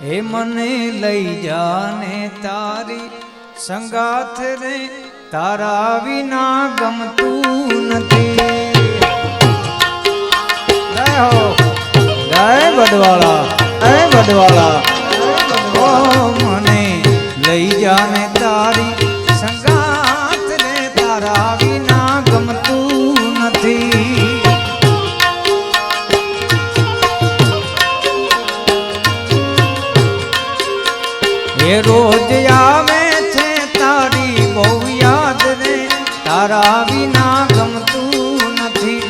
હે મને લઈ જાને તારી સંગાથ રે, તારા વિના ગમતું નથી. જય વડવાળા બડવાળા ઓ મને લઈ જાને એ રોજ આવે છે તારી બહુ યાદ રે. તારા વિના ગમતું નથી.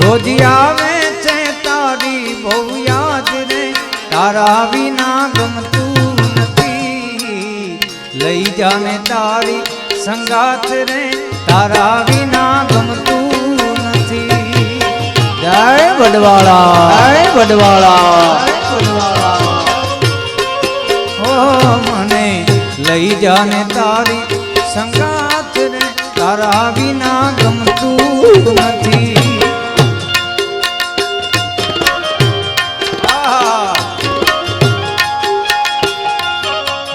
રોજ આવે છે તારી બહુ યાદ રે. તારા વિના ગમતું નથી. લઈ જાને તારી સંગાથ રે. તારા વિના ગમતું નથી. જય વડવાળા. જય વડવાળા. લઈ જાને તારી સંગાત રે તારા વિના ગમતું નથી.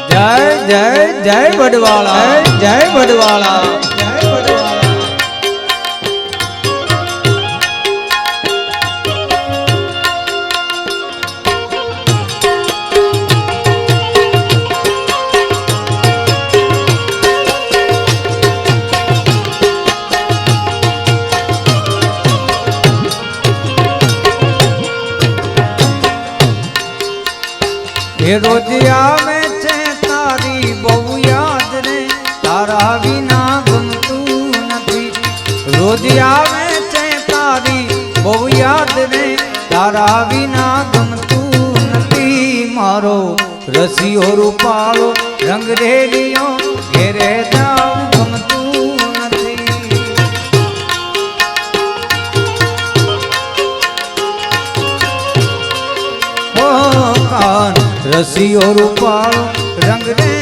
જય જય જય બડવાળા જય બડવાળા એ રોજ આવે છે તારી બહુ યાદ રે. તારા વિના ગમતું નથી. રોજ આવે છે તારી બહુ યાદ રે. તારા વિના ગમતું નથી. મારો રસિયો રૂપાળો રંગ રેલિયો ઘેરે જાવ રસિયો રૂપાળો રંગ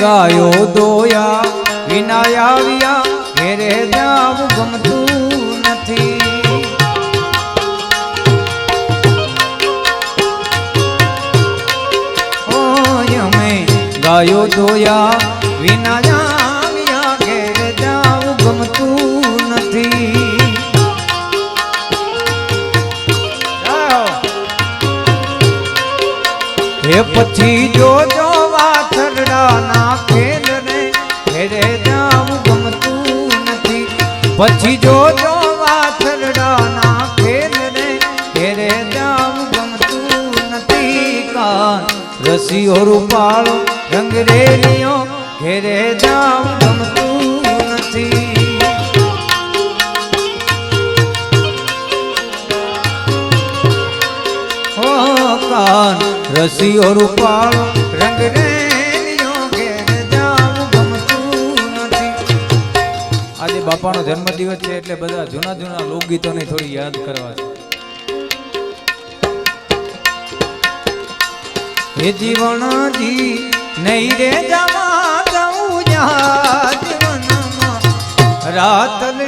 ગાયો દોયા, વિના આવ્યા, ઘેરે જાવું ગમતું નથી. ઓય અમે ગાયો દોયા, વિના આવ્યા, ઘેરે જાવું ગમતું નથી. હે પછી જો રસિયો રૂપાળો રંગરેલીઓ ઘેરે જામ ગમતું નથી. કાન રસીઓ રૂપાળો રંગ રેલિયો ઘેર ગમતું નથી. આજે બાપાનો જન્મદિવસ છે એટલે બધા જૂના જૂના લોકગીતોને થોડી યાદ કરવા છે. હે જીવણજી નહીં રે જવા દઉં જા જીવનમાં. રાતલડી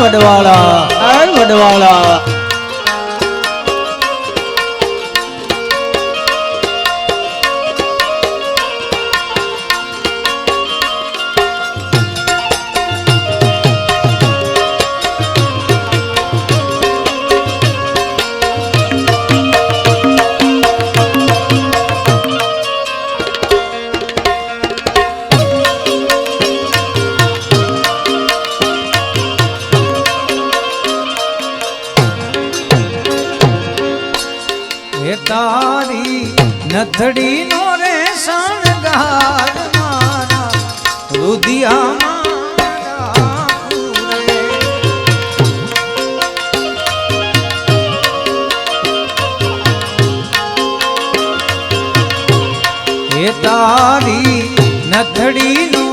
வடுவாளா வடுவாளா ગીધડી નો રે શણગાર મારા રુધિયામાં તારી નથડી નો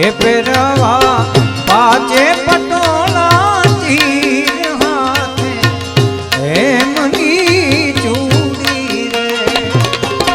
હે પેરવા